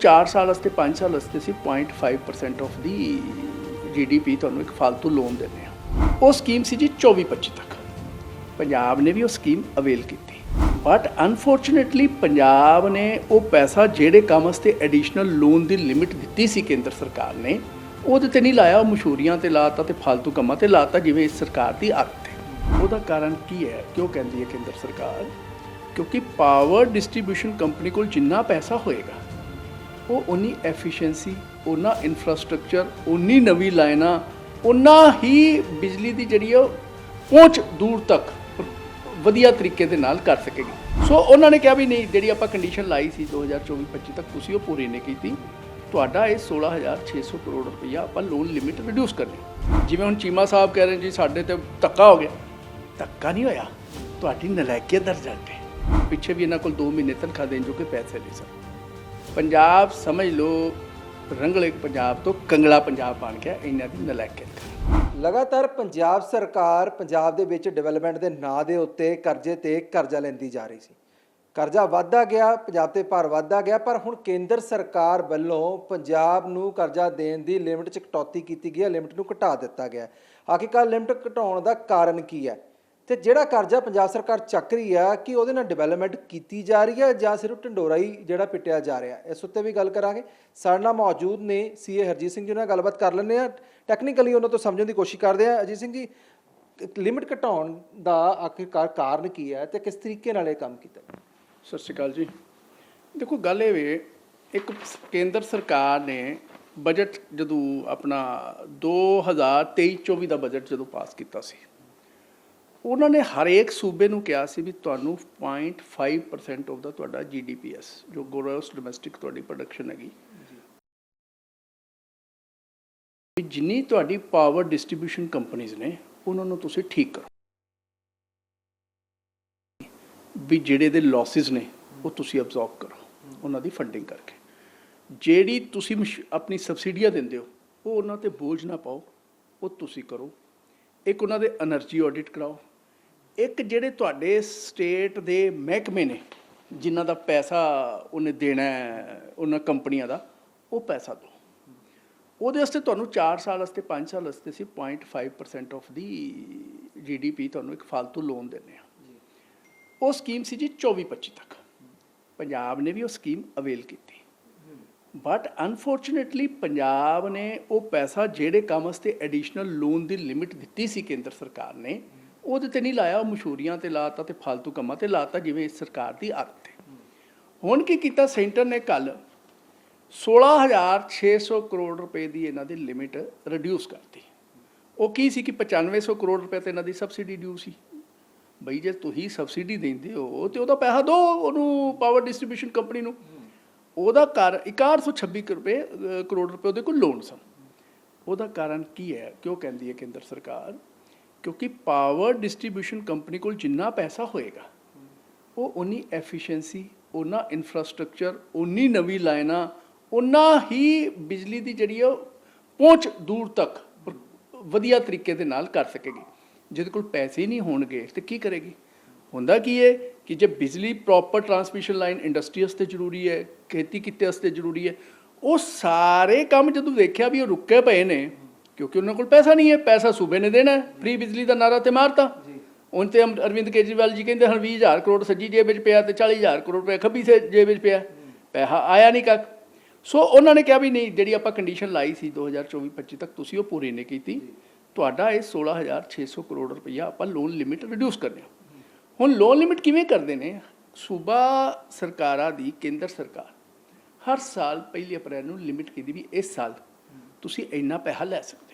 ਚਾਰ ਸਾਲ ਵਾਸਤੇ 5 ਸਾਲ ਵਾਸਤੇ ਅਸੀਂ 0.5% ਆਫ ਦੀ ਜੀਡੀਪੀ ਤੁਹਾਨੂੰ ਇੱਕ ਫालतू ਲੋਨ ਦਿੰਦੇ ਆ ਉਹ ਸਕੀਮ ਸੀ ਜੀ 24-25 ਤੱਕ। ਪੰਜਾਬ ਨੇ ਵੀ ਉਹ ਸਕੀਮ ਅਵੇਲ ਕੀਤੀ। ਬਟ ਅਨਫੋਰਚੂਨੇਟਲੀ ਪੰਜਾਬ ਨੇ ਉਹ ਪੈਸਾ ਜਿਹੜੇ ਕੰਮ ਵਾਸਤੇ ਐਡੀਸ਼ਨਲ ਲੋਨ ਦੀ ਲਿਮਿਟ ਦਿੱਤੀ ਸੀ ਕੇਂਦਰ ਸਰਕਾਰ ਨੇ, ਉਹਦੇ ਤੇ ਨਹੀਂ ਲਾਇਆ, ਉਹ ਮਸ਼ਹੂਰੀਆਂ ਤੇ ਲਾਤਾ ਤੇ ਫालतू ਕੰਮਾਂ ਤੇ ਲਾਤਾ, ਜਿਵੇਂ ਇਸ ਸਰਕਾਰ ਦੀ ਅੱਤ ਹੈ। ਉਹਦਾ ਕਾਰਨ ਕੀ ਹੈ? ਕਿਉਂ ਕਹਿੰਦੀ ਹੈ ਕੇਂਦਰ ਸਰਕਾਰ? ਕਿਉਂਕਿ ਪਾਵਰ ਡਿਸਟ੍ਰੀਬਿਊਸ਼ਨ ਕੰਪਨੀ ਕੋਲ ਜਿੰਨਾ ਪੈਸਾ ਹੋਏਗਾ ਉਹ ਉਨੀ ਐਫੀਸ਼ੀਐਂਸੀ ਉਨਾ ਇਨਫਰਾਸਟ੍ਰਕਚਰ ਉਨੀ ਨਵੀਂ ਲਾਈਨਾਂ ਉਨਾ ਹੀ ਬਿਜਲੀ ਦੀ ਜਿਹੜੀ ਉਹ ਪਹੁੰਚ ਦੂਰ ਤੱਕ ਵਧੀਆ ਤਰੀਕੇ ਦੇ ਨਾਲ ਕਰ ਸਕੇਗੀ। ਸੋ ਉਹਨਾਂ ਨੇ ਕਿਹਾ ਵੀ ਨਹੀਂ, ਜਿਹੜੀ ਆਪਾਂ ਕੰਡੀਸ਼ਨ ਲਾਈ ਸੀ 2024-25 ਤੱਕ, ਤੁਸੀਂ ਉਹ ਪੂਰੀ ਨਹੀਂ ਕੀਤੀ। ਤੁਹਾਡਾ ਇਹ 16600 ਕਰੋੜ ਰੁਪਈਆ ਆਪਾਂ ਲੋਨ ਲਿਮਿਟ ਰਿਡਿਊਸ ਕਰਨੀ। ਜਿਵੇਂ ਹੁਣ ਚੀਮਾ ਸਾਹਿਬ ਕਹਿ ਰਹੇ ਜੀ, ਸਾਡੇ ਤੇ ਧੱਕਾ ਹੋ ਗਿਆ। ਧੱਕਾ ਨਹੀਂ ਹੋਇਆ। ਤੁਹਾਡੀ ਨਲਾਇਕੀਅਤ ਦਰ ਜਾਂਦੇ ਪਿੱਛੇ ਵੀ ਇਹਨਾਂ ਕੋਲ 2 ਮਹੀਨੇ ਤਨਖਾਹ ਦੇਣ ਜੋਗੇ ਪੈਸੇ ਨਹੀਂ ਸਨ। ਪੰਜਾਬ ਸਮਝ ਲਓ, ਰੰਗਲੇ ਪੰਜਾਬ ਤੋਂ ਕੰਗਲਾ ਪੰਜਾਬ ਬਣ ਗਿਆ ਇਹਨਾਂ ਦੀ ਨਲਾਇਕੀਅਤ ਲਗਾਤਾਰ ਪੰਜਾਬ ਸਰਕਾਰ ਪੰਜਾਬ ਦੇ ਵਿੱਚ ਡਿਵੈਲਪਮੈਂਟ ਦੇ ਨਾਂ ਦੇ ਉੱਤੇ ਕਰਜ਼ੇ ਤੇ ਕਰਜ਼ਾ ਲੈਂਦੀ ਜਾ ਰਹੀ ਸੀ। ਕਰਜ਼ਾ ਵੱਧਦਾ ਗਿਆ, ਪੰਜਾਬ ਤੇ ਭਾਰ ਵੱਧਦਾ ਗਿਆ, ਪਰ ਹੁਣ ਕੇਂਦਰ ਸਰਕਾਰ ਵੱਲੋਂ ਪੰਜਾਬ ਨੂੰ ਕਰਜ਼ਾ ਦੇਣ ਦੀ ਲਿਮਿਟ 'ਚ ਕਟੌਤੀ ਕੀਤੀ ਗਈ ਹੈ, ਲਿਮਿਟ ਨੂੰ ਘਟਾ ਦਿੱਤਾ ਗਿਆ ਆਖਿਰਕਾਰ ਲਿਮਿਟ ਘਟਾਉਣ ਦਾ ਕਾਰਨ ਕੀ ਹੈ? ਤੇ ਜਿਹੜਾ ਕਰਜ਼ਾ ਪੰਜਾਬ ਸਰਕਾਰ ਚੱਕ ਰਹੀ ਆ, ਕਿ ਉਹਦੇ ਨਾਲ ਡਿਵੈਲਪਮੈਂਟ ਕੀਤੀ ਜਾ ਰਹੀ ਹੈ ਜਾਂ ਸਿਰਫ ਢੰਡੋਰਾ ਹੀ ਜਿਹੜਾ ਪਿੱਟਿਆ ਜਾ ਰਿਹਾ? ਇਸ ਉੱਤੇ ਵੀ ਗੱਲ ਕਰਾਂਗੇ। ਸਾਡੇ ਨਾਲ ਮੌਜੂਦ ਨੇ ਸੀਏ ਹਰਜੀਤ ਸਿੰਘ ਜੀ ਨਾਲ ਗੱਲਬਾਤ ਕਰ ਲੈਂਦੇ ਆ ਟੈਕਨੀਕਲੀ ਉਹਨਾਂ ਤੋਂ ਸਮਝਣ ਦੀ ਕੋਸ਼ਿਸ਼ ਕਰਦੇ ਆ ਅਜੀਤ ਸਿੰਘ ਜੀ ਲਿਮਿਟ ਘਟਾਉਣ ਦਾ ਆਖਿਰਕਾਰ ਕਾਰਨ ਕੀ ਹੈ ਤੇ ਕਿਸ ਤਰੀਕੇ ਨਾਲ ਇਹ ਕੰਮ ਕੀਤਾ? ਸਤਿ ਸ਼੍ਰੀ ਅਕਾਲ ਜੀ। ਦੇਖੋ, ਗੱਲ ਇਹ ਵੇ, ਇੱਕ ਕੇਂਦਰ ਸਰਕਾਰ ਨੇ ਬਜਟ ਜਦੋਂ ਆਪਣਾ 2023-24 ਦਾ ਬਜਟ ਜਦੋਂ ਪਾਸ ਕੀਤਾ ਸੀ ਉਹਨਾਂ ਨੇ ਹਰੇਕ ਸੂਬੇ ਨੂੰ ਕਿਹਾ ਸੀ ਵੀ ਤੁਹਾਨੂੰ 0.5% ਆਫ ਦਾ ਤੁਹਾਡਾ ਜੀਡੀਪੀਐਸ ਜੋ ਗ੍ਰੋਸ ਡੋਮੈਸਟਿਕ ਤੁਹਾਡੀ ਪ੍ਰੋਡਕਸ਼ਨ ਹੈਗੀ। ਜਿੰਨੀ ਤੁਹਾਡੀ ਪਾਵਰ ਡਿਸਟ੍ਰੀਬਿਊਸ਼ਨ ਕੰਪਨੀਆਂ ਨੇ, ਉਹਨਾਂ ਨੂੰ ਤੁਸੀਂ ਠੀਕ ਕਰੋ। ਵੀ ਜਿਹੜੇ ਦੇ ਲਾਸਸ ਨੇ, ਉਹ ਤੁਸੀਂ ਅਬਜ਼ਰਬ ਕਰੋ, ਉਹਨਾਂ ਦੀ ਫੰਡਿੰਗ ਕਰਕੇ। ਜਿਹੜੀ ਤੁਸੀਂ ਆਪਣੀ ਸਬਸਿਡੀਆਂ ਦਿੰਦੇ ਹੋ, ਉਹ ਉਹਨਾਂ ਤੇ ਬੋਝ ਨਾ ਪਾਓ, ਉਹ ਤੁਸੀਂ ਕਰੋ। ਇੱਕ ਉਹਨਾਂ ਦੇ એનર્ਜੀ ਆਡਿਟ ਕਰਾਓ ਇੱਕ ਜਿਹੜੇ ਤੁਹਾਡੇ ਸਟੇਟ ਦੇ ਮਹਿਕਮੇ ਨੇ, ਜਿਨ੍ਹਾਂ ਦਾ ਪੈਸਾ ਉਹਨੇ ਦੇਣਾ ਉਹਨਾਂ ਕੰਪਨੀਆਂ ਦਾ, ਉਹ ਪੈਸਾ ਦਿਓ। ਉਹਦੇ ਵਾਸਤੇ ਤੁਹਾਨੂੰ 4 ਸਾਲ ਵਾਸਤੇ 5 ਸਾਲ ਵਾਸਤੇ ਅਸੀਂ 0.5% ਆਫ ਦੀ ਜੀਡੀਪੀ ਤੁਹਾਨੂੰ ਇੱਕ ਫालतू ਲੋਨ ਦਿੰਦੇ ਆ ਉਹ ਸਕੀਮ ਸੀ ਜੀ 24 25 ਤੱਕ। ਪੰਜਾਬ ਨੇ ਵੀ ਉਹ ਸਕੀਮ ਅਵੇਲ ਕੀਤੀ। ਬਟ ਅਨਫੋਰਚੂਨੇਟਲੀ ਪੰਜਾਬ ਨੇ ਉਹ ਪੈਸਾ ਜਿਹੜੇ ਕੰਮ ਵਾਸਤੇ ਐਡੀਸ਼ਨਲ ਲੋਨ ਦੀ ਲਿਮਿਟ ਦਿੱਤੀ ਸੀ ਕੇਂਦਰ ਸਰਕਾਰ ਨੇ ਉਹਦੇ ਤੇ ਨਹੀਂ ਲਾਇਆ, ਉਹ ਮਸ਼ਹੂਰੀਆਂ ਤੇ ਲਾਤਾ ਤੇ ਫालतू ਕੰਮਾਂ ਤੇ ਲਾਤਾ, ਜਿਵੇਂ ਸਰਕਾਰ ਦੀ ਆਦਤ ਹੈ। ਹੁਣ ਕੀ ਕੀਤਾ, ਸੈਂਟਰ ਨੇ ਕੱਲ 16600 ਕਰੋੜ ਰੁਪਏ ਦੀ ਇਹਨਾਂ ਦੀ ਲਿਮਿਟ ਰਿਡਿਊਸ ਕਰਤੀ ਉਹ ਕੀ ਸੀ ਕਿ 9500 ਕਰੋੜ ਰੁਪਏ ਤੇ ਇਹਨਾਂ ਦੀ ਸਬਸਿਡੀ ਡਿਊ ਸੀ। ਬਈ ਜੇ ਤੁਸੀਂ ਸਬਸਿਡੀ ਦਿੰਦੇ ਹੋ ਤੇ ਉਹਦਾ ਪੈਸਾ ਦਿਓ ਉਹਨੂੰ ਪਾਵਰ ਡਿਸਟ੍ਰੀਬਿਊਸ਼ਨ ਕੰਪਨੀ ਨੂੰ। ਉਹਦਾ ਕਰ 6126 ਕੁ ਰੁਪਏ ਕਰੋੜ ਰੁਪਏ ਉਹਦੇ ਕੋਲ ਲੋਨ ਸਨ। ਉਹਦਾ ਕਾਰਨ ਕੀ ਹੈ? ਕਿਉਂ ਕਹਿੰਦੀ ਹੈ ਕੇਂਦਰ ਸਰਕਾਰ? ਕਿਉਂਕਿ ਪਾਵਰ ਡਿਸਟ੍ਰੀਬਿਊਸ਼ਨ ਕੰਪਨੀ ਕੋਲ ਜਿੰਨਾ ਪੈਸਾ ਹੋਏਗਾ, ਉਹ ਉਨੀ ਐਫੀਸ਼ੀਐਂਸੀ ਉਨਾ ਇਨਫਰਾਸਟ੍ਰਕਚਰ ਉਨੀ ਨਵੀਂ ਲਾਈਨਾਂ ਉਨਾ ਹੀ ਬਿਜਲੀ ਦੀ ਜਿਹੜੀ ਉਹ ਪਹੁੰਚ ਦੂਰ ਤੱਕ ਵਧੀਆ ਤਰੀਕੇ ਦੇ ਨਾਲ ਕਰ ਸਕੇਗੀ। ਜਿਹਦੇ ਕੋਲ ਪੈਸੇ ਹੀ ਨਹੀਂ ਹੋਣਗੇ, ਤੇ ਕੀ ਕਰੇਗੀ? ਹੁੰਦਾ ਕੀ ਹੈ ਕਿ ਜੇ ਬਿਜਲੀ ਪ੍ਰੋਪਰ ਟਰਾਂਸਮਿਸ਼ਨ ਲਾਈਨ ਇੰਡਸਟਰੀ ਵਾਸਤੇ ਜ਼ਰੂਰੀ ਹੈ ਖੇਤੀ ਕਿੱਤੇ ਵਾਸਤੇ ਜ਼ਰੂਰੀ ਹੈ ਉਹ ਸਾਰੇ ਕੰਮ ਜਦੋਂ ਦੇਖਿਆ ਵੀ ਉਹ ਰੁਕੇ ਪਏ ਨੇ ਕਿਉਂਕਿ ਉਹਨਾਂ ਕੋਲ ਪੈਸਾ ਨਹੀਂ ਹੈ ਪੈਸਾ ਸੂਬੇ ਨੇ ਦੇਣਾ ਫ੍ਰੀ ਬਿਜਲੀ ਦਾ ਨਾਰਾ ਤੇ ਮਾਰਤਾ। ਹੁਣ ਤੇ ਅਰਵਿੰਦ ਕੇਜਰੀਵਾਲ ਜੀ ਕਹਿੰਦੇ ਹੁਣ 20000 ਕਰੋੜ ਸੱਜੀ ਜੇਬ ਵਿੱਚ ਪਿਆ ਤੇ 40000 ਕਰੋੜ ਰੁਪਏ ਖੱਬੀ ਸੇ ਜੇਬ ਵਿੱਚ ਪਿਆ। ਪੈਸਾ ਆਇਆ ਨਹੀਂ ਕੱਖ। ਸੋ ਉਹਨਾਂ ਨੇ ਕਿਹਾ ਵੀ ਨਹੀਂ ਜਿਹੜੀ ਆਪਾਂ ਕੰਡੀਸ਼ਨ ਲਾਈ ਸੀ 2024-25 ਤੱਕ ਤੁਸੀਂ ਉਹ ਪੂਰੀ ਨਹੀਂ ਕੀਤੀ। ਤੁਹਾਡਾ ਇਹ 16600 ਕਰੋੜ ਰੁਪਈਆ ਆਪਾਂ ਲੋਨ ਲਿਮਿਟ ਰਿਡਿਊਸ ਕਰਨੇ ਹੁਣ ਲੋਨ ਲਿਮਿਟ ਕਿਵੇਂ ਕਰਦੇ ਨੇ? ਸੂਬਾ ਸਰਕਾਰਾਂ ਦੀ ਕੇਂਦਰ ਸਰਕਾਰ ਹਰ ਸਾਲ ਪਹਿਲੀ ਅਪ੍ਰੈਲ ਨੂੰ ਲਿਮਿਟ ਕੀਤੀ ਵੀ ਇਸ ਸਾਲ ਤੁਸੀਂ ਇੰਨਾ ਪੈਸਾ ਲੈ ਸਕਦੇ ਹੋ।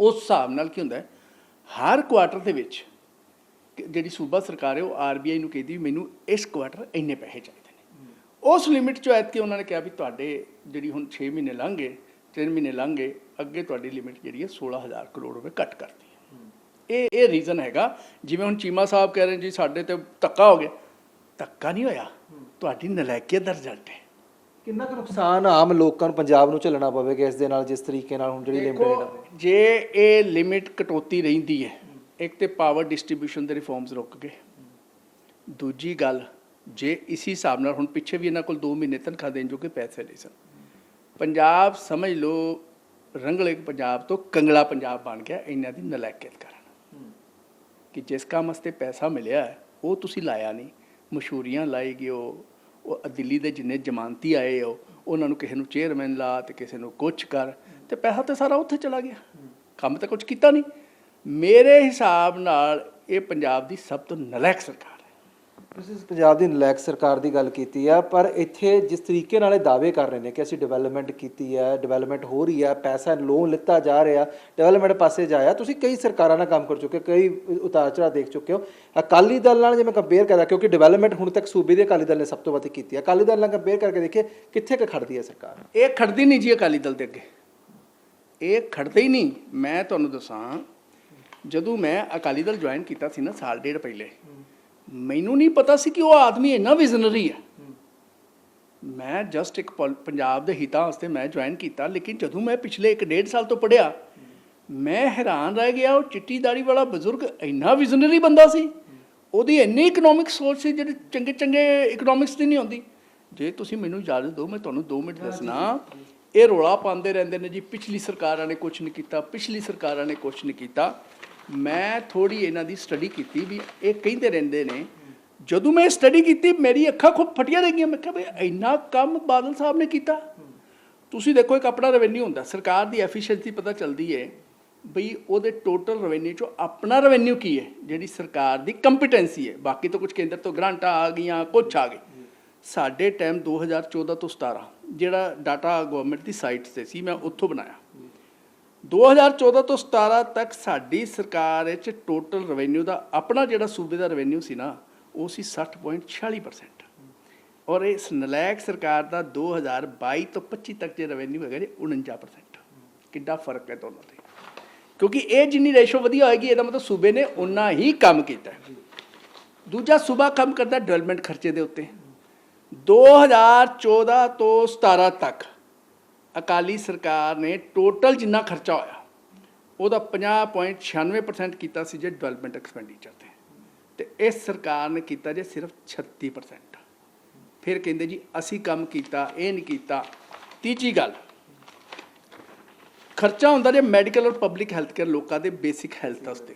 ਉਸ ਹਿਸਾਬ ਨਾਲ ਕੀ ਹੁੰਦਾ ਹਰ ਕੁਆਟਰ ਦੇ ਵਿੱਚ ਜਿਹੜੀ ਸੂਬਾ ਸਰਕਾਰ ਹੈ ਉਹ ਆਰਬੀਆਈ ਨੂੰ ਕਹਿੰਦੀ ਵੀ ਮੈਨੂੰ ਇਸ ਕੁਆਟਰ ਇੰਨੇ ਪੈਸੇ ਚਾਹੀਦੇ ਨੇ। ਉਸ ਲਿਮਿਟ ਚੋਂ ਐਤ ਕੇ ਉਹਨਾਂ ਨੇ ਕਿਹਾ ਵੀ ਤੁਹਾਡੇ ਜਿਹੜੀ ਹੁਣ 6 ਮਹੀਨੇ ਲੰਘ ਗਏ 3 ਮਹੀਨੇ ਲੰਘ ਗਏ ਅੱਗੇ ਤੁਹਾਡੀ ਲਿਮਿਟ ਜਿਹੜੀ ਹੈ 16000 ਕਰੋੜ ਰੁਪਏ ਘੱਟ ਕਰਤੀ ਹੈ। ਇਹ ਇਹ ਰੀਜ਼ਨ ਹੈਗਾ। ਜਿਵੇਂ ਹੁਣ ਚੀਮਾ ਸਾਹਿਬ ਕਹਿ ਰਹੇ ਜੀ ਸਾਡੇ ਤੇ ਧੱਕਾ ਹੋ ਗਿਆ। ਧੱਕਾ ਨਹੀਂ ਹੋਇਆ। ਤੁਹਾਡੀ ਨਲਾਇਕੀਅਤ ਦਾ ਰਿਜ਼ਲਟ ਹੈ। ਕਿੰਨਾ ਕੁ ਨੁਕਸਾਨ? ਆਮ ਲੋਕਾਂ ਨੂੰ ਪੰਜਾਬ ਨੂੰ ਝੱਲਣਾ ਪਵੇਗਾ ਇਸ ਦੇ ਨਾਲ ਜਿਸ ਤਰੀਕੇ ਨਾਲ ਹੁਣ ਜਿਹੜੀ ਲਿਮਿਟ ਜੇ ਇਹ ਲਿਮਿਟ ਕਟੌਤੀ ਰਹਿੰਦੀ ਹੈ ਇੱਕ ਤੇ ਪਾਵਰ ਡਿਸਟ੍ਰੀਬਿਊਸ਼ਨ ਦੇ ਰਿਫਾਰਮਸ ਰੁਕ ਗਏ। ਦੂਜੀ ਗੱਲ ਜੇ ਇਸੀ ਹਿਸਾਬ ਨਾਲ ਹੁਣ ਪਿੱਛੇ ਵੀ ਇਹਨਾਂ ਕੋਲ 2 ਮਹੀਨੇ ਤਨਖਾਹ ਦੇਣ ਜੋਗੇ ਪੈਸੇ ਨਹੀਂ ਸਨ। ਪੰਜਾਬ ਸਮਝ ਲਓ ਰੰਗਲੇ ਪੰਜਾਬ ਤੋਂ ਕੰਗਲਾ ਪੰਜਾਬ ਬਣ ਗਿਆ ਇਹਨਾਂ ਦੀ ਨਲਾਇਕੀਅਤ ਕਾਰਨ। ਕਿ ਜਿਸ ਕੰਮ ਵਾਸਤੇ ਪੈਸਾ ਮਿਲਿਆ ਉਹ ਤੁਸੀਂ ਲਾਇਆ ਨਹੀਂ। ਮਸ਼ਹੂਰੀਆਂ ਲਾਈ ਗਿਓ ਉਹ ਦਿੱਲੀ ਦੇ ਜਿੰਨੇ ਜ਼ਮਾਨਤੀ ਆਏ ਹੋ ਉਹਨਾਂ ਨੂੰ ਕਿਸੇ ਨੂੰ ਚੇਅਰਮੈਨ ਲਾ ਤੇ ਕਿਸੇ ਨੂੰ ਕੁਛ ਕਰ, ਤੇ ਪੈਸਾ ਤੇ ਸਾਰਾ ਉੱਥੇ ਚਲਾ ਗਿਆ। ਕੰਮ ਤਾਂ ਕੁਝ ਕੀਤਾ ਨਹੀਂ। ਮੇਰੇ ਹਿਸਾਬ ਨਾਲ ਇਹ ਪੰਜਾਬ ਦੀ ਸਭ ਤੋਂ ਨਲਾਇਕ ਸਰਕਾਰ ਤੁਸੀਂ ਪੰਜਾਬ ਦੀ ਨਲੈਕਸ ਸਰਕਾਰ ਦੀ ਗੱਲ ਕੀਤੀ ਆ ਪਰ ਇੱਥੇ ਜਿਸ ਤਰੀਕੇ ਨਾਲ ਇਹ ਦਾਅਵੇ ਕਰ ਰਹੇ ਨੇ ਕਿ ਅਸੀਂ ਡਿਵੈਲਪਮੈਂਟ ਕੀਤੀ ਹੈ ਡਿਵੈਲਪਮੈਂਟ ਹੋ ਰਹੀ ਹੈ ਪੈਸਾ ਲੋਨ ਲਿੱਤਾ ਜਾ ਰਿਹਾ ਡਿਵੈਲਪਮੈਂਟ ਪਾਸੇ ਜਾਇਆ ਤੁਸੀਂ ਕਈ ਸਰਕਾਰਾਂ ਨਾਲ ਕੰਮ ਕਰ ਚੁੱਕੇ ਹੋ, ਕਈ ਉਤਾਰ ਚੜ੍ਹਾਅ ਦੇਖ ਚੁੱਕੇ ਹੋ। ਅਕਾਲੀ ਦਲ ਨਾਲ ਜੇ ਮੈਂ ਕੰਪੇਅਰ ਕਰਾਂ ਕਿਉਂਕਿ ਡਿਵੈਲਪਮੈਂਟ ਹੁਣ ਤੱਕ ਸੂਬੇ ਦੇ ਅਕਾਲੀ ਦਲ ਨੇ ਸਭ ਤੋਂ ਵੱਧ ਕੀਤੀ ਹੈ ਅਕਾਲੀ ਦਲ ਨਾਲ ਕੰਪੇਅਰ ਕਰਕੇ ਦੇਖੀਏ ਕਿੱਥੇ ਕੁ ਖੜਦੀ ਹੈ ਸਰਕਾਰ? ਇਹ ਖੜਦੀ ਨਹੀਂ ਜੀ ਅਕਾਲੀ ਦਲ ਦੇ ਅੱਗੇ। ਇਹ ਖੜਦੇ ਹੀ ਨਹੀਂ। ਮੈਂ ਤੁਹਾਨੂੰ ਦੱਸਾਂ ਜਦੋਂ ਮੈਂ ਅਕਾਲੀ ਦਲ ਜੁਆਇਨ ਕੀਤਾ ਸੀ ਨਾ ਸਾਲ ਡੇਢ ਪਹਿਲੇ ਮੈਨੂੰ ਨਹੀਂ ਪਤਾ ਸੀ ਕਿ ਉਹ ਆਦਮੀ ਇੰਨਾ ਵਿਜ਼ਨਰੀ ਹੈ। ਮੈਂ ਜਸਟ ਇੱਕ ਪੰਜਾਬ ਦੇ ਹਿੱਤਾਂ ਵਾਸਤੇ ਮੈਂ ਜੁਆਇਨ ਕੀਤਾ ਲੇਕਿਨ ਜਦੋਂ ਮੈਂ ਪਿਛਲੇ 1 ਡੇਢ ਸਾਲ ਤੋਂ ਪੜਿਆ ਮੈਂ ਹੈਰਾਨ ਰਹਿ ਗਿਆ ਉਹ ਚਿੱਟੀ ਦਾੜੀ ਵਾਲਾ ਬਜ਼ੁਰਗ ਇੰਨਾ ਵਿਜ਼ਨਰੀ ਬੰਦਾ ਸੀ। ਉਹਦੀ ਇੰਨੀ ਇਕਨੋਮਿਕ ਸੋਚ ਸੀ ਜਿਹੜੀ ਚੰਗੇ ਚੰਗੇ ਇਕਨੋਮਿਕਸ ਦੀ ਨਹੀਂ ਹੁੰਦੀ। ਜੇ ਤੁਸੀਂ ਮੈਨੂੰ ਇਜਾਜ਼ਤ ਦਿਓ ਮੈਂ ਤੁਹਾਨੂੰ 2 ਮਿੰਟ ਦੱਸਣਾ। ਇਹ ਰੋਲਾ ਪਾਉਂਦੇ ਰਹਿੰਦੇ ਨੇ ਜੀ ਪਿਛਲੀ ਸਰਕਾਰਾਂ ਨੇ ਕੁਝ ਨਹੀਂ ਕੀਤਾ ਪਿਛਲੀ ਸਰਕਾਰਾਂ ਨੇ ਕੁਝ ਨਹੀਂ ਕੀਤਾ। ਮੈਂ ਥੋੜੀ ਇਹਨਾਂ ਦੀ ਸਟੱਡੀ ਕੀਤੀ ਵੀ ਇਹ ਕਹਿੰਦੇ ਰਹਿੰਦੇ ਨੇ, ਜਦੋਂ ਮੈਂ ਸਟੱਡੀ ਕੀਤੀ, ਮੇਰੀ ਅੱਖਾਂ ਖੁਦ ਫਟੀਆਂ ਰਹਿ ਗਈਆਂ। ਮੈਂ ਕਿਹਾ ਵੀ ਇੰਨਾ ਕੰਮ ਬਾਦਲ ਸਾਹਿਬ ਨੇ ਕੀਤਾ। ਤੁਸੀਂ ਦੇਖੋ, ਇੱਕ ਆਪਣਾ ਰੈਵਨਿਊ ਹੁੰਦਾ। ਸਰਕਾਰ ਦੀ ਐਫੀਸ਼ੀਐਂਸੀ ਪਤਾ ਚੱਲਦੀ ਹੈ ਬਈ ਉਹਦੇ ਟੋਟਲ ਰੈਵਨਿਊ ਚੋਂ ਆਪਣਾ ਰੈਵਨਿਊ ਕੀ ਹੈ, ਜਿਹੜੀ ਸਰਕਾਰ ਦੀ ਕੰਪੀਟੈਂਸੀ ਹੈ। ਬਾਕੀ ਤਾਂ ਕੁਝ ਕੇਂਦਰ ਤੋਂ ਗ੍ਰਾਂਟਾਂ ਆ ਗਈਆਂ ਕੁਝ ਆ ਗਏ। ਸਾਡੇ ਟਾਈਮ 2014 ਤੋਂ 17 ਜਿਹੜਾ ਡਾਟਾ ਗਵਰਨਮੈਂਟ ਦੀ ਸਾਈਟ ਤੇ ਸੀ, ਮੈਂ ਉੱਥੋਂ ਬਣਾਇਆ। 2014 ਤੋਂ 17 ਤੱਕ ਸਾਡੀ ਸਰਕਾਰ ਵਿੱਚ ਟੋਟਲ ਰੈਵਨਿਊ ਦਾ ਆਪਣਾ ਜਿਹੜਾ ਸੂਬੇ ਦਾ ਰੈਵਨਿਊ ਸੀ ਨਾ, ਉਹ ਸੀ 60.46% ਔਰ ਇਸ ਨਲਾਇਕ ਸਰਕਾਰ ਦਾ 2022 ਤੋਂ 25 ਤੱਕ ਜੇ ਰੈਵਨਿਊ ਹੈਗਾ ਜੀ 49% ਕਿੱਡਾ ਫ਼ਰਕ ਹੈ ਦੋਨਾਂ ਤੇ। ਕਿਉਂਕਿ ਇਹ ਜਿੰਨੀ ਰੇਸ਼ੋ ਵਧੀਆ ਹੋਏਗੀ, ਇਹਦਾ ਮਤਲਬ ਸੂਬੇ ਨੇ ਉਨਾ ਹੀ ਕੰਮ ਕੀਤਾ। ਦੂਜਾ ਸੂਬਾ ਕੰਮ ਕਰਦਾ ਡਿਵੈਲਪਮੈਂਟ ਖਰਚੇ ਦੇ ਉੱਤੇ। 2014 ਤੋਂ 17 ਤੱਕ। ਅਕਾਲੀ ਸਰਕਾਰ ਨੇ ਟੋਟਲ ਜਿੰਨਾ ਖਰਚਾ ਹੋਇਆ, ਉਹਦਾ 50.96% ਕੀਤਾ ਸੀ ਜੇ ਡਿਵੈਲਪਮੈਂਟ ਐਕਸਪੈਂਡੀਚਰ ਤੇ। ਤੇ ਇਸ ਸਰਕਾਰ ਨੇ ਕੀਤਾ ਜੇ ਸਿਰਫ 36% ਫਿਰ ਕਹਿੰਦੇ ਜੀ, ਅਸੀਂ ਕੰਮ ਕੀਤਾ, ਇਹ ਨਹੀਂ ਕੀਤਾ। ਤੀਜੀ ਗੱਲ, ਖਰਚਾ ਹੁੰਦਾ ਜੇ ਮੈਡੀਕਲ ਔਰ ਪਬਲਿਕ ਹੈਲਥ ਕੇਅਰ ਲੋਕਾਂ ਦੇ ਬੇਸਿਕ ਹੈਲਥ ਵਾਸਤੇ।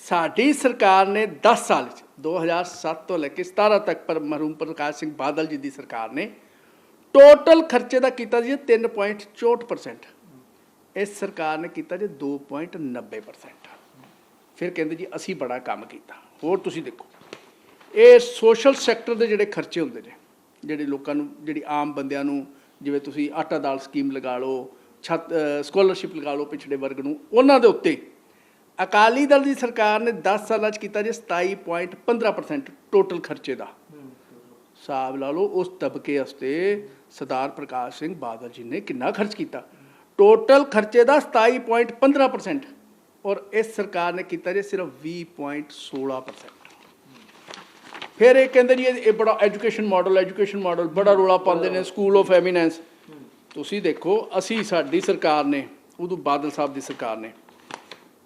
ਸਾਡੀ ਸਰਕਾਰ ਨੇ 10 ਸਾਲ ਚ 2007 ਤੋਂ ਲੈ ਕੇ 17 ਤੱਕ ਪਰ ਮਰਹੂਮ ਪ੍ਰਕਾਸ਼ ਸਿੰਘ ਬਾਦਲ ਜੀ ਦੀ ਸਰਕਾਰ ਨੇ ਟੋਟਲ ਖਰਚੇ ਦਾ ਕੀਤਾ ਜੀ 3.64% ਇਸ ਸਰਕਾਰ ਨੇ ਕੀਤਾ ਜੀ 2.90% ਫਿਰ ਕਹਿੰਦੇ ਜੀ ਅਸੀਂ ਬੜਾ ਕੰਮ ਕੀਤਾ। ਹੋਰ ਤੁਸੀਂ ਦੇਖੋ, ਇਹ ਸੋਸ਼ਲ ਸੈਕਟਰ ਦੇ ਜਿਹੜੇ ਖਰਚੇ ਹੁੰਦੇ ਨੇ, ਜਿਹੜੇ ਲੋਕਾਂ ਨੂੰ, ਜਿਹੜੀ ਆਮ ਬੰਦਿਆਂ ਨੂੰ, ਜਿਵੇਂ ਤੁਸੀਂ ਆਟਾ ਦਾਲ ਸਕੀਮ ਲਗਾ ਲਓ, ਛੱਤ ਸਕਾਲਰਸ਼ਿਪ ਲਗਾ ਲਓ ਪਿਛੜੇ ਵਰਗ ਨੂੰ, ਉਹਨਾਂ ਦੇ ਉੱਤੇ ਅਕਾਲੀ ਦਲ ਦੀ ਸਰਕਾਰ ਨੇ 10 ਸਾਲਾਂ 'ਚ ਕੀਤਾ ਜੀ 27.15% ਟੋਟਲ ਖਰਚੇ ਦਾ। ਹਿਸਾਬ ਲਾ ਲਓ, ਉਸ ਤਬਕੇ ਵਾਸਤੇ ਸਰਦਾਰ ਪ੍ਰਕਾਸ਼ ਸਿੰਘ ਬਾਦਲ ਜੀ ਨੇ ਕਿੰਨਾ ਖਰਚ ਕੀਤਾ। ਟੋਟਲ ਖਰਚੇ ਦਾ 27.15% ਔਰ ਇਸ ਸਰਕਾਰ ਨੇ ਕੀਤਾ ਜੇ ਸਿਰਫ 20.16% ਫਿਰ ਇਹ ਕਹਿੰਦੇ ਜੀ, ਇਹ ਇਹ ਬੜਾ ਐਜੂਕੇਸ਼ਨ ਮਾਡਲ ਐਜੂਕੇਸ਼ਨ ਮਾਡਲ ਬੜਾ ਰੋਲਾ ਪਾਉਂਦੇ ਨੇ ਸਕੂਲ ਆਫ ਐਮੀਨੈਂਸ ਤੁਸੀਂ ਦੇਖੋ, ਅਸੀਂ, ਸਾਡੀ ਸਰਕਾਰ ਨੇ, ਉਦੋਂ ਬਾਦਲ ਸਾਹਿਬ ਦੀ ਸਰਕਾਰ ਨੇ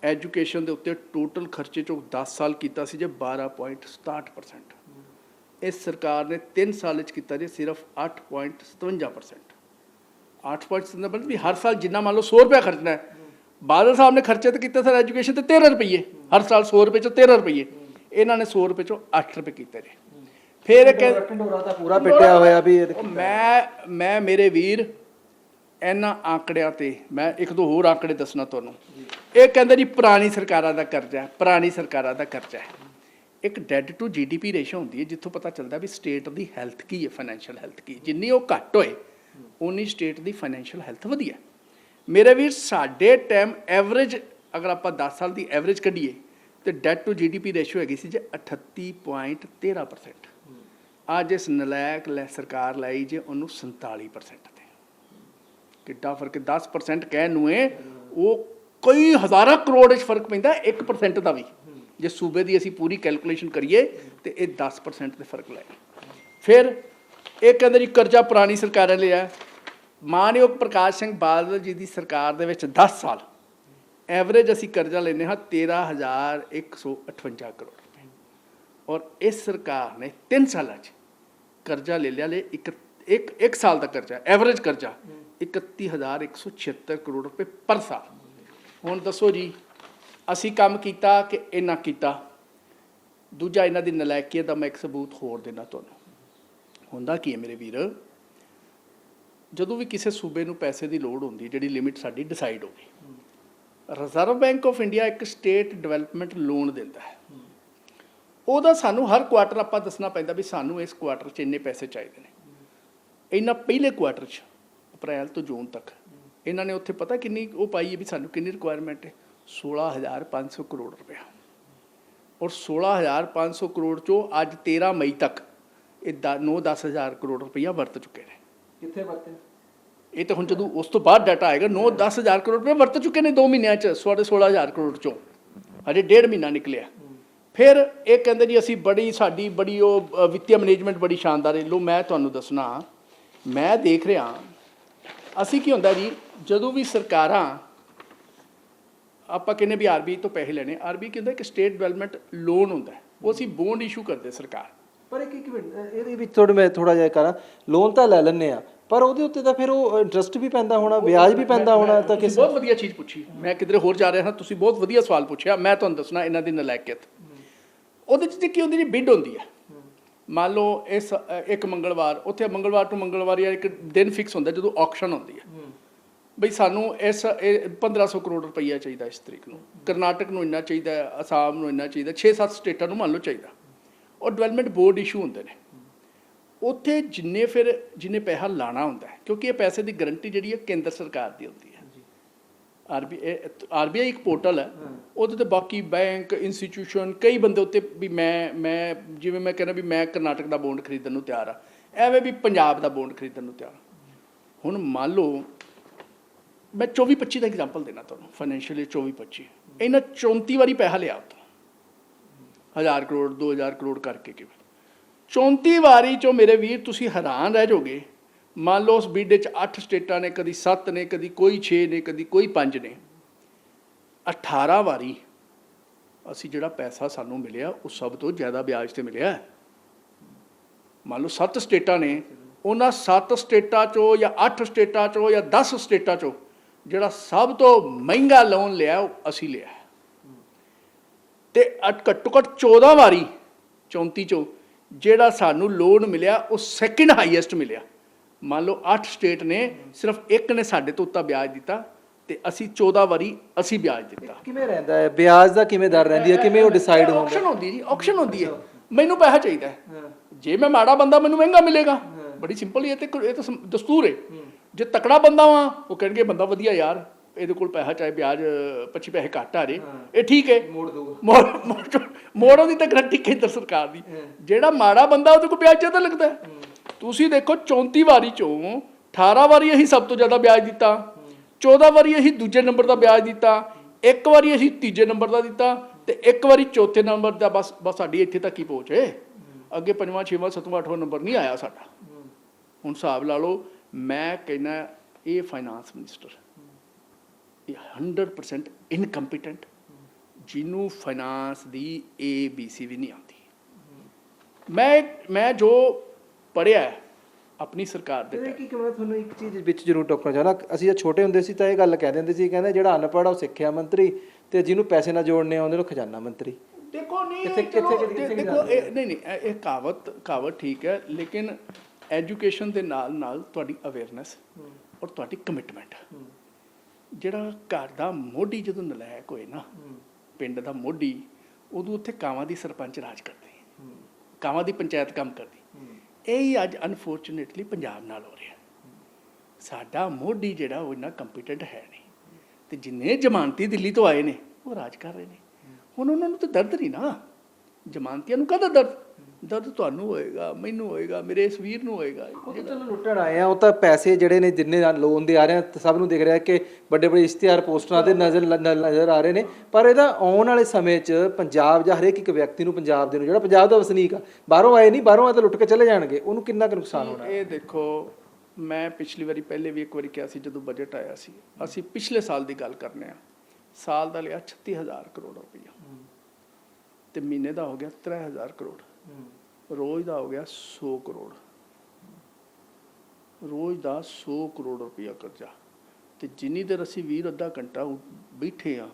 ਐਜੂਕੇਸ਼ਨ ਦੇ ਉੱਤੇ ਟੋਟਲ ਖਰਚੇ ਚੋਂ 10 ਸਾਲ ਕੀਤਾ ਸੀ ਜੇ 12.67% ਇਸ ਸਰਕਾਰ ਨੇ 3 ਸਾਲ ਵਿੱਚ ਕੀਤਾ ਜੇ ਸਿਰਫ 8.57% 8.57% ਵੀ ਹਰ ਸਾਲ ਜਿੰਨਾ ਮੰਨ ਲਓ 100 ਰੁਪਏ ਖਰਚਣਾ ਹੈ। ਬਾਦਲ ਸਾਹਿਬ ਨੇ ਖਰਚੇ ਤੇ ਕੀਤਾ ਸਰ ਐਜੂਕੇਸ਼ਨ ਤੇ 13 ਰੁਪਏ ਹਰ ਸਾਲ 100 ਰੁਪਏ ਚੋਂ 13 ਰੁਪਏ ਇਹਨਾਂ ਨੇ 100 ਰੁਪਏ ਚੋਂ 8 ਰੁਪਏ ਕੀਤੇ ਨੇ ਫਿਰ ਕਹਿੰਦੇ ਢੰਡੋਰਾ ਤਾਂ ਪੂਰਾ ਪਿੱਟਿਆ ਹੋਇਆ ਵੀ ਮੈਂ ਮੈਂ ਮੇਰੇ ਵੀਰ ਇਹਨਾਂ ਆંકੜਿਆਂ ਤੇ ਮੈਂ ਇੱਕ ਦੋ ਹੋਰ ਆંકੜੇ ਦੱਸਣਾ ਤੁਹਾਨੂੰ। ਇਹ ਕਹਿੰਦੇ ਜੀ ਪੁਰਾਣੀ ਸਰਕਾਰਾਂ ਦਾ ਕਰਜ਼ਾ ਪੁਰਾਣੀ ਸਰਕਾਰਾਂ ਦਾ ਕਰਜ਼ਾ ਹੈ। ਇੱਕ ਡੈਡ ਟੂ ਜੀਡੀਪੀ ਰੇਸ਼ੋ ਹੁੰਦੀ ਹੈ, ਜਿੱਥੋਂ ਪਤਾ ਚੱਲਦਾ ਵੀ ਸਟੇਟ ਦੀ ਹੈਲਥ ਕੀ ਹੈ ਫਾਈਨੈਂਸ਼ੀਅਲ ਹੈਲਥ ਕੀ ਜਿੰਨੀ ਉਹ ਘੱਟ ਹੋਏ ਉਨੀ ਸਟੇਟ ਦੀ ਫਾਈਨੈਂਸ਼ੀਅਲ ਹੈਲਥ ਵਧੀਆ ਮੇਰੇ ਵੀਰ, ਸਾਡੇ ਟਾਈਮ ਐਵਰੇਜ ਅਗਰ ਆਪਾਂ 10 ਸਾਲ ਦੀ ਐਵਰੇਜ ਕੱਢੀਏ, ਤੇ ਡੈਟ ਟੂ ਜੀਡੀਪੀ ਰੇਸ਼ੋ ਹੈਗੀ ਸੀ ਜੇ 38.13% ਅੱਜ ਇਸ ਨਲਾਇਕ ਲੈ ਸਰਕਾਰ ਲਈ ਜੇ ਉਹਨੂੰ 47% ਤੇ। ਕਿੱਡਾ ਫ਼ਰਕ ਹੈ? 10% ਕਹਿਣ ਨੂੰ ਉਹ ਕਈ ਹਜ਼ਾਰਾਂ ਕਰੋੜ ਵਿੱਚ ਫ਼ਰਕ ਪੈਂਦਾ 1% ਦਾ ਵੀ। ਜੇ ਸੂਬੇ ਦੀ ਅਸੀਂ ਪੂਰੀ ਕੈਲਕੂਲੇਸ਼ਨ ਕਰੀਏ ਤੇ ਇਹ 10% ਦੇ ਫ਼ਰਕ ਲੈ ਫਿਰ ਇਹ ਕਹਿੰਦੇ ਜੀ ਕਰਜ਼ਾ ਪੁਰਾਣੀ ਸਰਕਾਰਾਂ ਲਿਆ ਮਾਨਯੋਗ ਪ੍ਰਕਾਸ਼ ਸਿੰਘ ਬਾਦਲ ਜੀ ਦੀ ਸਰਕਾਰ ਦੇ ਵਿੱਚ 10 ਸਾਲ ਐਵਰੇਜ ਅਸੀਂ ਕਰਜ਼ਾ ਲੈਨੇ ਹਾਂ 13158 ਕਰੋੜ ਰੁਪਏ। ਔਰ ਇਸ ਸਰਕਾਰ ਨੇ 3 ਸਾਲਾਂ 'ਚ ਕਰਜ਼ਾ ਲੈ ਲਿਆ ਲੇ ਇੱਕ ਇੱਕ ਇੱਕ ਸਾਲ ਦਾ ਕਰਜ਼ਾ ਐਵਰੇਜ ਕਰਜ਼ਾ 31176 ਕਰੋੜ ਰੁਪਏ ਪਰ ਸਾਲ। ਹੁਣ ਦੱਸੋ ਜੀ ਅਸੀਂ ਕੰਮ ਕੀਤਾ ਕਿ ਇਹਨਾਂ ਕੀਤਾ? ਦੂਜਾ ਇਹਨਾਂ ਦੀ ਨਲਾਇਕੀਅਤ ਦਾ ਮੈਂ ਇੱਕ ਸਬੂਤ ਹੋਰ ਦੇਣਾ ਤੁਹਾਨੂੰ। ਹੁੰਦਾ ਕੀ ਹੈ ਮੇਰੇ ਵੀਰ? ਜਦੋਂ ਵੀ ਕਿਸੇ ਸੂਬੇ ਨੂੰ ਪੈਸੇ ਦੀ ਲੋੜ ਹੁੰਦੀ, ਜਿਹੜੀ ਲਿਮਿਟ ਸਾਡੀ ਡਿਸਾਈਡ ਹੋ ਗਈ ਰਿਜ਼ਰਵ ਬੈਂਕ ਆਫ ਇੰਡੀਆ ਇੱਕ ਸਟੇਟ ਡਿਵੈਲਪਮੈਂਟ ਲੋਨ ਦਿੰਦਾ ਹੈ। ਉਹਦਾ ਸਾਨੂੰ ਹਰ ਕੁਆਟਰ ਆਪਾਂ ਦੱਸਣਾ ਪੈਂਦਾ ਵੀ ਸਾਨੂੰ ਇਸ ਕੁਆਟਰ 'ਚ ਇੰਨੇ ਪੈਸੇ ਚਾਹੀਦੇ ਨੇ। ਇਹਨਾਂ ਪਹਿਲੇ ਕੁਆਟਰ 'ਚ, ਅਪ੍ਰੈਲ ਤੋਂ ਜੂਨ ਤੱਕ। ਇਹਨਾਂ ਨੇ ਉੱਥੇ ਪਤਾ ਕਿੰਨੀ ਉਹ ਪਾਈ ਹੈ ਵੀ ਸਾਨੂੰ ਕਿੰਨੀ ਰਿਕੁਆਇਰਮੈਂਟ ਹੈ। 16500 ਕਰੋੜ ਰੁਪਇਆ। ਔਰ 16500 ਕਰੋੜ ਚੋਂ ਅੱਜ 13 ਮਈ ਤੱਕ ਇਹ 9-10000 ਕਰੋੜ ਰੁਪਇਆ ਵਰਤ ਚੁੱਕੇ ਨੇ। ਕਿੱਥੇ ਵਰਤੇ? ਇਹ ਤਾਂ ਹੁਣ ਜਦੋਂ ਉਸ ਤੋਂ ਬਾਅਦ ਡਾਟਾ ਆਏਗਾ 9-10000 ਕਰੋੜ ਰੁਪਏ ਵਰਤ ਚੁੱਕੇ ਨੇ 2 ਮਹੀਨਿਆਂ ਚ 16000 ਕਰੋੜ ਚੋਂ। ਹਜੇ ਡੇਢ ਮਹੀਨਾ ਨਿਕਲਿਆ। ਫਿਰ ਇਹ ਕਹਿੰਦੇ ਜੀ ਅਸੀਂ ਬੜੀ ਸਾਡੀ ਬੜੀ ਉਹ ਵਿੱਤੀ ਮੈਨੇਜਮੈਂਟ ਬੜੀ ਸ਼ਾਨਦਾਰ ਹੈ। ਲੋ ਮੈਂ ਤੁਹਾਨੂੰ ਦੱਸਣਾ ਮੈਂ ਦੇਖ ਰਿਹਾ ਅਸੀਂ ਕੀ ਹੁੰਦਾ ਜੀ ਜਦੋਂ ਵੀ ਸਰਕਾਰਾਂ ਆਪਾਂ ਕਹਿੰਦੇ ਵੀ ਆਰਬੀਆਈ ਤੋਂ ਪੈਸੇ ਲੈਣੇ ਆਰਬੀਆਈ ਕਹਿੰਦਾ ਇੱਕ ਸਟੇਟ ਡਿਵੈਲਪਮੈਂਟ ਲੋਨ ਹੁੰਦਾ। ਉਹ ਅਸੀਂ ਬੌਂਡ ਇਸ਼ੂ ਕਰਦੇ ਸਰਕਾਰ। ਪਰ ਇੱਕ ਇੱਕ ਮਿੰਟ ਇਹਦੇ ਵਿੱਚ ਥੋੜਾ ਮੈਂ ਥੋੜਾ ਜਿਹਾ ਕਰਾਂ। ਲੋਨ ਤਾਂ ਲੈ ਲੈਣੇ ਆ ਪਰ ਉਹਦੇ ਉੱਤੇ ਤਾਂ ਫਿਰ ਉਹ ਇੰਟਰਸਟ ਵੀ ਪੈਂਦਾ ਹੋਣਾ ਵਿਆਜ ਵੀ ਪੈਂਦਾ ਹੋਣਾ ਤਾਂ ਕਿਸ ਬਹੁਤ ਵਧੀਆ ਚੀਜ਼ ਪੁੱਛੀ। ਮੈਂ ਕਿਧਰੇ ਹੋਰ ਜਾ ਰਿਹਾ ਹਾਂ ਤੁਸੀਂ ਬਹੁਤ ਵਧੀਆ ਸਵਾਲ ਪੁੱਛਿਆ। ਮੈਂ ਤੁਹਾਨੂੰ ਦੱਸਣਾ ਇਹਨਾਂ ਦੀ ਨਲਾਇਕੀਅਤ। ਉਹਦੇ 'ਚ ਜੀ ਕੀ ਹੁੰਦੀ ਜੀ ਬਿਡ ਹੁੰਦੀ ਹੈ। ਮੰਨ ਲਓ ਇਸ ਇੱਕ ਮੰਗਲਵਾਰ ਉੱਥੇ ਮੰਗਲਵਾਰ ਤੋਂ ਮੰਗਲਵਾਰ ਜਾਂ ਇੱਕ ਦਿਨ ਫਿਕਸ ਹੁੰਦਾ ਜਦੋਂ ਆਕਸ਼ਨ ਹੁੰਦੀ ਹੈ। ਬਈ ਸਾਨੂੰ ਇਸ ਇਹ 1500 ਕਰੋੜ ਰੁਪਈਆ ਚਾਹੀਦਾ ਇਸ ਤਰੀਕ ਨੂੰ। ਕਰਨਾਟਕ ਨੂੰ ਇੰਨਾ ਚਾਹੀਦਾ ਅਸਾਮ ਨੂੰ ਇੰਨਾ ਚਾਹੀਦਾ 6-7 ਸਟੇਟਾਂ ਨੂੰ ਮੰਨ ਲਓ ਚਾਹੀਦਾ। ਔਰ ਡਿਵੈਲਪਮੈਂਟ ਬੋਰਡ ਇਸ਼ੂ ਹੁੰਦੇ ਨੇ। ਉੱਥੇ ਜਿੰਨੇ ਫਿਰ ਜਿੰਨੇ ਪੈਸਾ ਲਾਣਾ ਹੁੰਦਾ ਹੈ ਕਿਉਂਕਿ ਇਹ ਪੈਸੇ ਦੀ ਗਾਰੰਟੀ ਜਿਹੜੀ ਹੈ ਕੇਂਦਰ ਸਰਕਾਰ ਦੀ ਹੁੰਦੀ ਹੈ। ਆਰਬੀਆਈ ਆਰਬੀਆਈ ਇੱਕ ਪੋਰਟਲ ਹੈ। ਉਹਦੇ ਤੇ ਬਾਕੀ ਬੈਂਕ ਇੰਸਟੀਟਿਊਸ਼ਨ ਕਈ ਬੰਦੇ ਉੱਤੇ ਵੀ ਮੈਂ ਮੈਂ ਜਿਵੇਂ ਮੈਂ ਕਹਿੰਦਾ ਵੀ ਮੈਂ ਕਰਨਾਟਕ ਦਾ ਬੌਂਡ ਖਰੀਦਣ ਨੂੰ ਤਿਆਰ ਆ ਐਵੇਂ ਵੀ ਪੰਜਾਬ ਦਾ ਬੌਂਡ ਖਰੀਦਣ ਨੂੰ ਤਿਆਰ। ਹੁਣ ਮੰਨ ਲਓ ਮੈਂ 24 25 ਦਾ ਐਗਜ਼ਾਮਪਲ ਦੇਣਾ ਤੁਹਾਨੂੰ ਫਾਈਨੈਂਸ਼ੀਅਲੀ 24 25 ਇਹਨਾਂ 34 ਵਾਰੀ ਪੈਸਾ ਲਿਆ ਉੱਥੋਂ। 1000 ਕਰੋੜ 2000 ਕਰੋੜ ਕਰਕੇ ਕਿਵੇਂ? 34 ਵਾਰੀ ਚੋਂ ਮੇਰੇ ਵੀਰ, ਤੁਸੀਂ ਹੈਰਾਨ ਰਹਿ ਜਾਓਗੇ। ਮੰਨ ਲਓ ਉਸ ਬੀਡ 'ਚ 8 ਸਟੇਟਾਂ ਨੇ, ਕਦੀ 7 ਨੇ, ਕਦੀ ਕੋਈ 6 ਨੇ, ਕਦੀ ਕੋਈ 5 ਨੇ। 18 ਵਾਰੀ ਅਸੀਂ ਜਿਹੜਾ ਪੈਸਾ ਸਾਨੂੰ ਮਿਲਿਆ, ਉਹ ਸਭ ਤੋਂ ਜ਼ਿਆਦਾ ਵਿਆਜ ਤੇ ਮਿਲਿਆ। ਮੰਨ ਲਓ 7 ਸਟੇਟਾਂ ਨੇ, ਉਹਨਾਂ 7 ਸਟੇਟਾਂ ਚੋਂ ਜਾਂ 8 ਸਟੇਟਾਂ ਚੋਂ ਜਾਂ 10 ਸਟੇਟਾਂ ਚੋਂ ਜਿਹੜਾ ਸਭ ਤੋਂ ਮਹਿੰਗਾ ਲੋਨ ਲਿਆ ਉਹ ਅਸੀਂ ਲਿਆ। ਤੇ ਅਟ- ਘੱਟੋ ਘੱਟ 14 ਵਾਰੀ 34 ਚੋਂ ਜਿਹੜਾ ਸਾਨੂੰ ਲੋਨ ਮਿਲਿਆ ਉਹ ਸੈਕਿੰਡ ਹਾਈਐਸਟ ਮਿਲਿਆ। ਮੰਨ ਲਓ 8 ਸਟੇਟ ਨੇ ਸਿਰਫ ਇੱਕ ਨੇ ਸਾਡੇ ਤੋਂ ਉੱਤਾ ਵਿਆਜ ਦਿੱਤਾ ਤੇ ਅਸੀਂ 14 ਵਾਰੀ ਅਸੀਂ ਵਿਆਜ ਦਿੱਤਾ। ਕਿਵੇਂ ਰਹਿੰਦਾ ਹੈ? ਵਿਆਜ ਦਾ ਕਿਵੇਂ ਦਰ ਰਹਿੰਦੀ ਹੈ? ਕਿਵੇਂ ਉਹ ਡਿਸਾਈਡ ਹੁੰਦਾ ਆਕਸ਼ਨ ਹੁੰਦੀ ਜੀ ਆਕਸ਼ਨ ਹੁੰਦੀ ਹੈ। ਮੈਨੂੰ ਪੈਸਾ ਚਾਹੀਦਾ ਜੇ ਮੈਂ ਮਾੜਾ ਬੰਦਾ ਮੈਨੂੰ ਮਹਿੰਗਾ ਮਿਲੇਗਾ। ਬੜੀ ਸਿੰਪਲ ਹੀ ਹੈ ਤੇ ਇਹ ਤਾਂ ਦਸਤੂਰ ਹੈ। ਜੇ ਤਕੜਾ ਬੰਦਾ ਵਾਂ ਉਹ ਕਹਿਣਗੇ ਬੰਦਾ ਵਧੀਆ ਯਾਰ ਇਹਦੇ ਕੋਲ ਪੈਸਾ ਚਾਹੇ ਵਿਆਜ 25 ਪੈਸੇ ਘੱਟ ਆ ਜੇ। ਇਹ ਠੀਕ ਹੈ ਮੋੜ ਦੋ ਮੋੜ ਦੀ ਤਾਂ ਗਰੰਟੀ ਕੇਂਦਰ ਸਰਕਾਰ ਦੀ। ਜਿਹੜਾ ਮਾੜਾ ਬੰਦਾ ਉਹਦੇ ਕੋਲ ਵਿਆਜ ਜ਼ਿਆਦਾ ਲੱਗਦਾ। ਤੁਸੀਂ ਦੇਖੋ 34 ਵਾਰੀ ਚੋਂ 18 ਵਾਰੀ ਅਸੀਂ ਸਭ ਤੋਂ ਜ਼ਿਆਦਾ ਵਿਆਜ ਦਿੱਤਾ। 14 ਵਾਰੀ ਅਸੀਂ ਦੂਜੇ ਨੰਬਰ ਦਾ ਵਿਆਜ ਦਿੱਤਾ। ਇੱਕ ਵਾਰੀ ਅਸੀਂ ਤੀਜੇ ਨੰਬਰ ਦਾ ਦਿੱਤਾ। ਤੇ ਇੱਕ ਵਾਰੀ ਚੌਥੇ ਨੰਬਰ ਦਾ ਬਸ ਬਸ ਸਾਡੀ ਇੱਥੇ ਤੱਕ ਹੀ ਪਹੁੰਚ ਹੈ। ਅੱਗੇ ਪੰਜਵਾਂ ਛੇਵਾਂ ਸੱਤਵਾਂ ਅੱਠਵਾਂ ਨੰਬਰ ਨਹੀਂ ਆਇਆ ਸਾਡਾ। ਹੁਣ ਹਿਸਾਬ ਲਾ ਲਓ ਮੈਂ ਕਹਿੰਦਾ ਇਹ ਫਾਈਨਾਂਸ ਮਿਨਿਸਟਰ ਇਹ 100% ਇਨਕੰਪੀਟੈਂਟ ਜਿਹਨੂੰ finance the A B C ਵੀ ਨਹੀਂ ਆਉਂਦੀ। ਮੈਂ ਮੈਂ ਜੋ ਪੜਿਆ ਆਪਣੀ ਸਰਕਾਰ ਦੇ ਤੇ ਕੀ ਮੈਂ ਤੁਹਾਨੂੰ ਇੱਕ ਚੀਜ਼ ਵਿੱਚ ਜ਼ਰੂਰ ਟੋਕਣਾ ਚਾਹਣਾ ਅਸੀਂ ਜਦ ਛੋਟੇ ਹੁੰਦੇ ਸੀ ਤਾਂ ਇਹ ਗੱਲ ਕਹਿ ਦਿੰਦੇ ਸੀ ਕਹਿੰਦੇ ਜਿਹੜਾ ਅਨਪੜ੍ਹ ਉਹ ਸਿੱਖਿਆ ਮੰਤਰੀ ਤੇ ਜਿਹਨੂੰ ਪੈਸੇ ਨਾਲ ਜੋੜਨੇ ਆਉਂਦੇ ਉਹ ਖਜ਼ਾਨਾ ਮੰਤਰੀ। ਦੇਖੋ ਨਹੀਂ ਦੇਖੋ ਨਹੀਂ ਨਹੀਂ ਇਹ ਕਾਵਤ ਕਾਵਤ ਠੀਕ ਹੈ ਲੇਕਿਨ ਐਜੂਕੇਸ਼ਨ ਦੇ ਨਾਲ ਨਾਲ ਤੁਹਾਡੀ ਅਵੇਅਰਨੈਸ ਔਰ ਤੁਹਾਡੀ ਕਮਿਟਮੈਂਟ। ਜਿਹੜਾ ਘਰ ਦਾ ਮੋਢੀ ਜਦੋਂ ਨਲਾਇਕ ਹੋਏ ਨਾ, ਪਿੰਡ ਦਾ ਮੋਢੀ, ਉਦੋਂ ਉੱਥੇ ਕਾਵਾਂ ਦੀ ਸਰਪੰਚ ਰਾਜ ਕਰਦੀ, ਕਾਵਾਂ ਦੀ ਪੰਚਾਇਤ ਕੰਮ ਕਰਦੀ। ਇਹ ਹੀ ਅੱਜ ਅਨਫੋਰਚੂਨੇਟਲੀ ਪੰਜਾਬ ਨਾਲ ਹੋ ਰਿਹਾ। ਸਾਡਾ ਮੋਢੀ ਜਿਹੜਾ ਉਹ ਇੰਨਾ ਕੰਪੀਟੈਂਟ ਹੈ ਨਹੀਂ। ਤੇ ਜਿੰਨੇ ਜ਼ਮਾਨਤੀ ਦਿੱਲੀ ਤੋਂ ਆਏ ਨੇ, ਉਹ ਰਾਜ ਕਰ ਰਹੇ ਨੇ। ਹੁਣ ਉਹਨਾਂ ਨੂੰ ਤਾਂ ਦਰਦ ਨਹੀਂ ਨਾ। ਜ਼ਮਾਨਤੀਆਂ ਨੂੰ ਕਦਾ ਦਰਦ? ਦਰਦ ਤੁਹਾਨੂੰ ਹੋਏਗਾ ਮੈਨੂੰ ਹੋਏਗਾ ਮੇਰੇ ਇਸ ਵੀਰ ਨੂੰ ਹੋਏਗਾ। ਉਹ ਤਾਂ ਚਲੋ ਲੁੱਟਣ ਆਏ ਆ ਉਹ ਤਾਂ ਪੈਸੇ ਜਿਹੜੇ ਨੇ ਜਿੰਨੇ ਲੋਨ ਦੇ ਆ ਰਹੇ ਆ ਸਭ ਨੂੰ ਦਿਖ ਰਿਹਾ ਕਿ ਵੱਡੇ ਵੱਡੇ ਇਸ਼ਤਿਹਾਰ ਪੋਸਟਰਾਂ ਤੇ ਨਜ਼ਰ ਨਜ਼ਰ ਆ ਰਹੇ ਨੇ। ਪਰ ਇਹਦਾ ਆਉਣ ਵਾਲੇ ਸਮੇਂ 'ਚ ਪੰਜਾਬ ਜਾਂ ਹਰੇਕ ਇੱਕ ਵਿਅਕਤੀ ਨੂੰ ਪੰਜਾਬ ਦੇ ਨੂੰ ਜਿਹੜਾ ਪੰਜਾਬ ਦਾ ਵਸਨੀਕ ਆ ਬਾਹਰੋਂ ਆਏ ਨਹੀਂ ਬਾਹਰੋਂ ਆਏ ਤਾਂ ਲੁੱਟ ਕੇ ਚਲੇ ਜਾਣਗੇ। ਉਹਨੂੰ ਕਿੰਨਾ ਕੁ ਨੁਕਸਾਨ ਹੋਣਾ? ਇਹ ਦੇਖੋ ਮੈਂ ਪਿਛਲੀ ਵਾਰੀ ਪਹਿਲੇ ਵੀ ਇੱਕ ਵਾਰੀ ਕਿਹਾ ਸੀ ਜਦੋਂ ਬਜਟ ਆਇਆ ਸੀ ਅਸੀਂ ਪਿਛਲੇ ਸਾਲ ਦੀ ਗੱਲ ਕਰਨੇ ਆ। ਸਾਲ ਦਾ ਲਿਆ 36000 ਕਰੋੜ ਰੁਪਈਆ। ਤੇ ਮਹੀਨੇ ਦਾ ਹੋ ਗਿਆ 3000 ਕਰੋੜ। ਰੋਜ਼ ਦਾ ਹੋ ਗਿਆ 100 ਕਰੋੜ। ਰੋਜ਼ ਦਾ 100 ਕਰੋੜ ਰੁਪਇਆ ਕਰਜ਼ਾ। ਤੇ ਜਿੰਨੀ ਦੇਰ ਅਸੀਂ ਵੀਰ ਅੱਧਾ ਘੰਟਾ ਬੈਠੇ ਆ,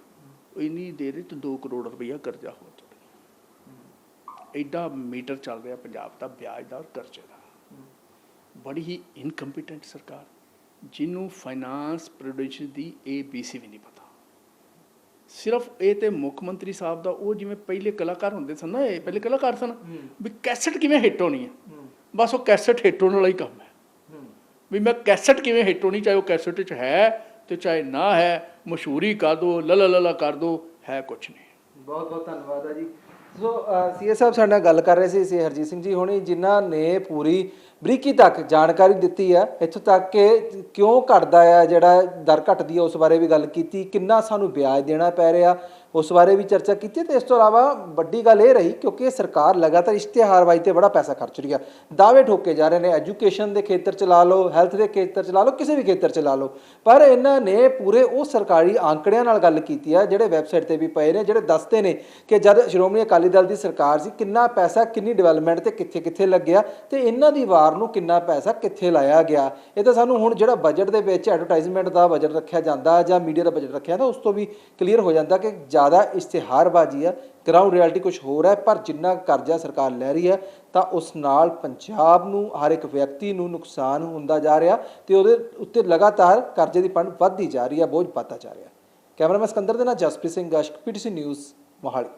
ਇੰਨੀ ਦੇਰ ਵਿੱਚ 2 ਕਰੋੜ ਰੁਪਇਆ ਕਰਜ਼ਾ ਹੋ ਚੁੱਕਾ ਐਡਾ ਮੀਟਰ ਚੱਲ ਰਿਹਾ ਪੰਜਾਬ ਦਾ, ਵਿਆਜ ਦਾ ਔਰ ਕਰਜ਼ੇ ਦਾ। ਬੜੀ ਹੀ ਇਨਕੰਪੀਟੈਂਟ ਸਰਕਾਰ, ਜਿਹਨੂੰ ਫਾਈਨਾਂਸ ਪ੍ਰੋਡਿਊਸ਼ਨ ਦੀ ਏਬੀਸੀ ਵੀ ਨਹੀਂ ਪਤਾ। ਸਿਰਫ ਇਹ ਤੇ ਮੁੱਖ ਮੰਤਰੀ ਸਾਹਿਬ ਦਾ ਉਹ ਜਿਵੇਂ ਪਹਿਲੇ ਕਲਾਕਾਰ ਹੁੰਦੇ ਸਨ ਨਾ ਇਹ ਪਹਿਲੇ ਕਲਾਕਾਰ ਸਨ ਵੀ ਕੈਸਟ ਕਿਵੇਂ ਹਿੱਟ ਹੋਣੀ ਹੈ? ਬਸ ਉਹ ਕੈਸਟ ਹਿੱਟ ਹੋਣ ਵਾਲਾ ਹੀ ਕੰਮ ਹੈ। ਵੀ ਮੈਂ ਕੈਸਟ ਕਿਵੇਂ ਹਿੱਟ ਹੋਣੀ ਚਾਹੇ ਉਹ ਕੈਸਟ 'ਚ ਹੈ ਤੇ ਚਾਹੇ ਨਾ ਹੈ ਮਸ਼ਹੂਰੀ ਕਰ ਦੋ ਲਲਾ ਲਲਾ ਕਰ ਦੋ ਹੈ ਕੁਛ ਨਹੀਂ। ਬਹੁਤ ਬਹੁਤ ਧੰਨਵਾਦ ਆ ਜੀ। ਸੋ ਸੀਏ ਸਾਹਿਬ ਸਾਡੇ ਨਾਲ ਗੱਲ ਕਰ ਰਹੇ ਸੀ ਸੀ ਹਰਜੀਤ ਸਿੰਘ ਜੀ ਹੁਣੀ ਜਿਨ੍ਹਾਂ ਨੇ ਪੂਰੀ ਬਰੀਕੀ ਤੱਕ ਜਾਣਕਾਰੀ ਦਿੱਤੀ ਹੈ ਇੱਥੋਂ ਤੱਕ ਕਿ ਕਿਉਂ ਘਟਦਾ ਆ, ਜਿਹੜਾ ਦਰ ਘਟਦੀ ਹੈ ਉਸ ਬਾਰੇ ਵੀ ਗੱਲ ਕੀਤੀ, ਕਿੰਨਾ ਸਾਨੂੰ ਵਿਆਜ ਦੇਣਾ ਪੈ ਰਿਹਾ, ਉਸ ਬਾਰੇ ਵੀ ਚਰਚਾ ਕੀਤੀ ਤੇ ਇਸ ਤੋਂ ਇਲਾਵਾ ਵੱਡੀ ਗੱਲ ਇਹ ਰਹੀ, ਕਿਉਂਕਿ ਸਰਕਾਰ ਲਗਾਤਾਰ ਇਸ਼ਤਿਹਾਰਬਾਜ਼ੀ ਤੇ ਬੜਾ ਪੈਸਾ ਖਰਚ ਰਹੀ ਹੈ ਦਾਅਵੇ ਠੋਕੇ ਜਾ ਰਹੇ ਨੇ, ਐਜੂਕੇਸ਼ਨ ਦੇ ਖੇਤਰ ਚ ਲਾ ਲਓ, ਹੈਲਥ ਦੇ ਖੇਤਰ ਚ ਲਾ ਲਓ, ਕਿਸੇ ਵੀ ਖੇਤਰ ਚ ਲਾ ਲਓ। ਪਰ ਇਹਨਾਂ ਨੇ ਪੂਰੇ ਉਹ ਸਰਕਾਰੀ ਆંકੜਿਆਂ ਨਾਲ ਗੱਲ ਕੀਤੀ ਹੈ ਜਿਹੜੇ ਵੈਬਸਾਈਟ ਤੇ ਵੀ ਪਏ ਨੇ, ਜਿਹੜੇ ਦੱਸਦੇ ਨੇ ਕਿ ਜਦ ਸ਼੍ਰੋਮਣੀ ਅਕਾਲੀ ਦਲ ਦੀ ਸਰਕਾਰ ਸੀ, ਕਿੰਨਾ ਪੈਸਾ, ਕਿੰਨੀ ਡਿਵੈਲਪਮੈਂਟ ਤੇ ਕਿੱਥੇ ਕਿੱਥੇ ਲੱਗਿਆ, ਤੇ ਇਹਨਾਂ ਦੀ ਵਾਰ ਨੂੰ ਕਿੰਨਾ ਪੈਸਾ ਕਿੱਥੇ ਲਾਇਆ ਗਿਆ। ਇਹ ਤਾਂ ਸਾਨੂੰ ਹੁਣ ਜਿਹੜਾ ਬਜਟ ਦੇ ਵਿੱਚ ਐਡਵਰਟਾਈਜ਼ਮੈਂਟ ਦਾ ਬਜਟ ਰੱਖਿਆ ਜਾਂਦਾ ਜਾਂ ਮੀਡੀਆ ਦਾ ਬਜਟ ਰੱਖਿਆ ਜਾਂਦਾ, ਉਸ ਤੋਂ ਵੀ ਕਲੀਅਰ ਹੋ ਜਾਂਦਾ ਕਿ ਜ਼ਿਆਦਾ ਇਸ਼ਤਿਹਾਰਬਾਜ਼ੀ ਆ ਗਰਾਊਂਡ ਰਿਐਲਿਟੀ ਕੁਝ ਹੋਰ ਹੈ, ਪਰ ਜਿੰਨਾ ਕਰਜ਼ਾ ਸਰਕਾਰ ਲੈ ਰਹੀ ਹੈ, ਤਾਂ ਉਸ ਨਾਲ ਪੰਜਾਬ ਨੂੰ, ਹਰ ਇੱਕ ਵਿਅਕਤੀ ਨੂੰ ਨੁਕਸਾਨ ਹੁੰਦਾ ਜਾ ਰਿਹਾ ਤੇ ਉਹਦੇ ਉੱਤੇ ਲਗਾਤਾਰ ਕਰਜ਼ੇ ਦੀ ਪੰਡ ਵੱਧਦੀ ਜਾ ਰਹੀ ਹੈ, ਬੋਝ ਵੱਧਦਾ ਜਾ ਰਿਹਾ। ਕੈਮਰਾਮੈਨ ਸਕੰਦਰ ਦੇ ਨਾਲ ਜਸਪ੍ਰੀਤ ਸਿੰਘ, ਗਸ਼ਕ ਪੀਟੀਸੀ ਨਿਊਜ਼, ਮੋਹਾਲੀ।